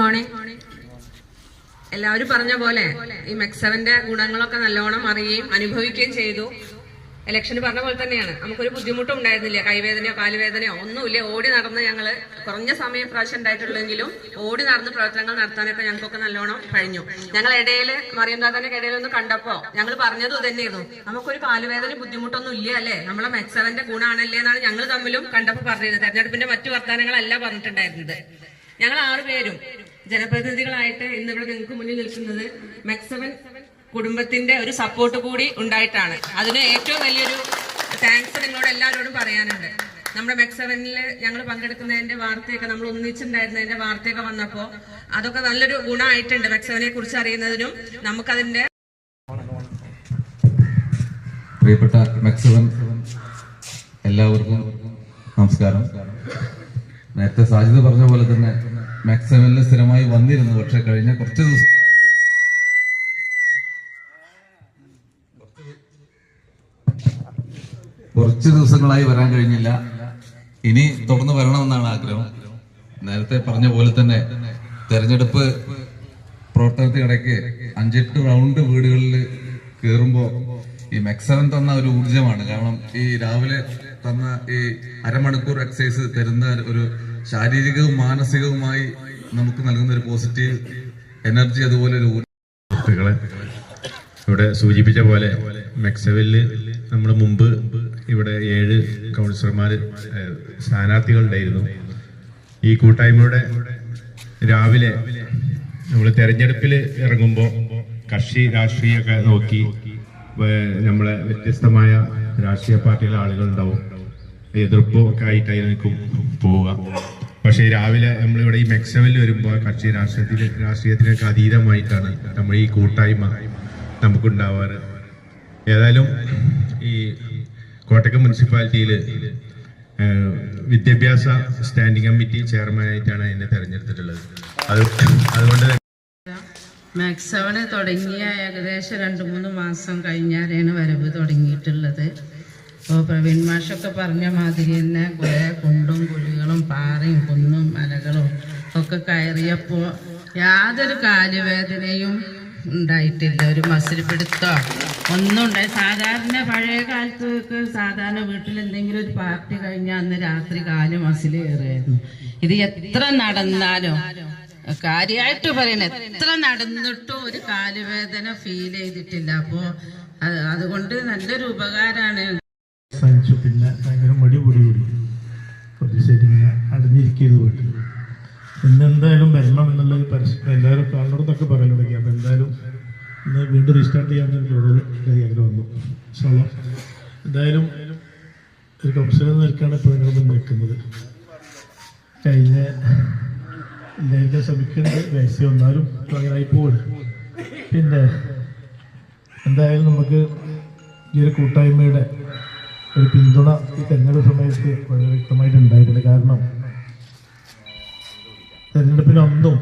Morning എല്ലാവരും പറഞ്ഞ പോലെ ഈ മെക്സവന്റെ ഗുണങ്ങളൊക്കെ നല്ലോണം അറിയുകയും അനുഭവിക്കുകയും ചെയ്തു. ഇലക്ഷന് പറഞ്ഞ പോലെ തന്നെയാണ്. നമുക്കൊരു ബുദ്ധിമുട്ടും ഉണ്ടായിരുന്നില്ല. കൈവേദനയോ കാലുവേദനയോ ഒന്നുമില്ല. ഓടി നടന്ന് ഞങ്ങൾ കുറഞ്ഞ സമയം പ്രാവശ്യം ഉണ്ടായിട്ടുള്ളെങ്കിലും ഓടി നടന്ന് പ്രവർത്തനങ്ങൾ നടത്താനൊക്കെ ഞങ്ങൾക്കൊക്കെ നല്ലോണം കഴിഞ്ഞു. ഞങ്ങൾ ഇടയിൽ മറിയം ദാദാന്റെ ഇടയിൽ ഒന്ന് കണ്ടപ്പോ ഞങ്ങൾ പറഞ്ഞത് തന്നെയായിരുന്നു. നമുക്കൊരു കാലുവേദന ബുദ്ധിമുട്ടൊന്നും ഇല്ല അല്ലേ? നമ്മളെ മെക്സവന്റെ ഗുണമാണല്ലേ എന്നാണ് ഞങ്ങൾ തമ്മിലും കണ്ടപ്പോൾ പറഞ്ഞിരുന്നത്. തെരഞ്ഞെടുപ്പിന്റെ മറ്റു വർത്തമാനങ്ങളല്ല പറഞ്ഞിട്ടുണ്ടായിരുന്നത്. ഞങ്ങൾ ആറുപേരും ജനപ്രതിനിധികളായിട്ട് ഇന്ന് ഇവിടെ നിങ്ങൾക്ക് മുന്നിൽ നിൽക്കുന്നത് മെക്സവൻ കുടുംബത്തിന്റെ ഒരു സപ്പോർട്ട് കൂടി ഉണ്ടായിട്ടാണ്. അതിന് ഏറ്റവും വലിയൊരു താങ്ക്സ് നിങ്ങളോട് എല്ലാവരോടും പറയാനുണ്ട്. നമ്മുടെ മെക്സവനിൽ ഞങ്ങൾ പങ്കെടുക്കുന്നതിന്റെ വാർത്തയൊക്കെ നമ്മൾ ഒന്നിച്ചിട്ടുണ്ടായിരുന്നതിന്റെ വാർത്തയൊക്കെ വന്നപ്പോൾ അതൊക്കെ നല്ലൊരു ഗുണമായിട്ടുണ്ട് മെക്സവനെ കുറിച്ച് അറിയുന്നതിനും നമുക്കതിന്റെ പ്രിയപ്പെട്ട മെക്സവൻ എല്ലാവർക്കും നമസ്കാരം. നേരത്തെ സാജിദ് പറഞ്ഞ പോലെ തന്നെ മാക്സിമലിൽ സ്ഥിരമായി വന്നിരുന്നു. പക്ഷെ കഴിഞ്ഞ കുറച്ച് ദിവസം കുറച്ച് ദിവസങ്ങളായി വരാൻ കഴിഞ്ഞില്ല. ഇനി തുടർന്ന് വരണമെന്നാണ് ആഗ്രഹം. നേരത്തെ പറഞ്ഞ പോലെ തന്നെ തെരഞ്ഞെടുപ്പ് പ്രവർത്തനത്തിനിടയ്ക്ക് അഞ്ചെട്ട് റൗണ്ട് വീടുകളിൽ കയറുമ്പോൾ ഈ മെക്സവൻ തന്ന ഒരു ഊർജമാണ് കാരണം ഈ രാവിലെ തന്ന ഈ അരമണിക്കൂർ എക്സസൈസ് തരുന്ന ഒരു ശാരീരികവും മാനസികവുമായി നമുക്ക് നൽകുന്ന ഒരു പോസിറ്റീവ് എനർജി അതുപോലെ ഒരു സുഹൃത്തുക്കളെ ഇവിടെ സൂചിപ്പിച്ച പോലെ മെക്സവെല്ലിൽ നമ്മൾ മുമ്പ് ഇവിടെ ഏഴ് കൗൺസിലർമാർ സ്ഥാനാർത്ഥികളുണ്ടായിരുന്നു. ഈ കൂട്ടായ്മയുടെ രാവിലെ നമ്മൾ തെരഞ്ഞെടുപ്പിൽ ഇറങ്ങുമ്പോൾ കക്ഷി രാഷ്ട്രീയമൊക്കെ നോക്കി നമ്മളെ വ്യത്യസ്തമായ രാഷ്ട്രീയ പാർട്ടിയിലെ ആളുകളുണ്ടാവും. എതിർപ്പും ഒക്കെ ആയിട്ടായിരിക്കും പോവുക പക്ഷേ രാവിലെ നമ്മളിവിടെ ഈ മെക്സവിൽ വരുമ്പോൾ കക്ഷി രാഷ്ട്രീയത്തിൽ രാഷ്ട്രീയത്തിനൊക്കെ അതീതമായിട്ടാണ് നമ്മൾ ഈ കൂട്ടായ്മ നമുക്കുണ്ടാവാറ്. ഏതായാലും ഈ കോട്ടക്ക മുനിസിപ്പാലിറ്റിയിൽ വിദ്യാഭ്യാസ സ്റ്റാൻഡിംഗ് കമ്മിറ്റി ചെയർമാനായിട്ടാണ് എന്നെ തെരഞ്ഞെടുത്തിട്ടുള്ളത്. അത് അതുകൊണ്ട് മാക്സവണ് തുടങ്ങിയ ഏകദേശം രണ്ട് മൂന്ന് മാസം കഴിഞ്ഞാലാണ് വരവ് തുടങ്ങിയിട്ടുള്ളത്. അപ്പോൾ പ്രവീൺ മാഷൊക്കെ പറഞ്ഞ മാതിരി തന്നെ കുറേ കുണ്ടും കുഴികളും പാറയും കുന്നും മലകളും ഒക്കെ കയറിയപ്പോൾ യാതൊരു കാലുവേദനയും ഉണ്ടായിട്ടില്ല. ഒരു മസിൽ പിടുത്തോ ഒന്നും ഉണ്ടായി. സാധാരണ പഴയ കാലത്തൊക്കെ സാധാരണ വീട്ടിൽ എന്തെങ്കിലും ഒരു പാർട്ടി കഴിഞ്ഞാൽ അന്ന് രാത്രി കാൽ മസിൽ കയറിയായിരുന്നു ഇത് എത്ര നടന്നാലും കാര്യമായിട്ട് പറയണ എത്ര നടന്നിട്ടും ഒരു കാലുവേദന ഫീൽ ചെയ്തിട്ടില്ല. അപ്പോൾ അത് അതുകൊണ്ട് നല്ലൊരു ഉപകാരമാണ് സഹിച്ചു. പിന്നെ ഭയങ്കര മടി പൊടി കൂടി. കുറച്ച് ഇങ്ങനെ അടഞ്ഞിരിക്കരുത് വീട്ടിൽ. ഇന്നെന്തായാലും വരണം എന്നുള്ളത് പരസ്യം എല്ലാവരും കാണുന്നതൊക്കെ പറയാൻ തുടങ്ങി. അപ്പോൾ എന്തായാലും ഇന്ന് വീണ്ടും റീസ്റ്റാർട്ട് ചെയ്യാൻ കൂടുതൽ ആഗ്രഹം വന്നു. സോളോ എന്തായാലും ഒരു കൗൺസിലർ നിൽക്കാണ് ഇപ്പോൾ നിങ്ങളുടെ മുന്നിൽ നിൽക്കുന്നത്. കഴിഞ്ഞ എല്ലാവർക്കും ശ്രമിക്കേണ്ടത് വയസ്സിൽ വന്നാലും അങ്ങനെ ആയി പോകും പിന്നെ എന്തായാലും നമുക്ക് ഈ ഒരു കൂട്ടായ്മയുടെ ഒരു പിന്തുണ ഈ തെരഞ്ഞെടുപ്പ് സമയത്ത് വളരെ വ്യക്തമായിട്ട് കാരണം തെരഞ്ഞെടുപ്പിനൊന്നും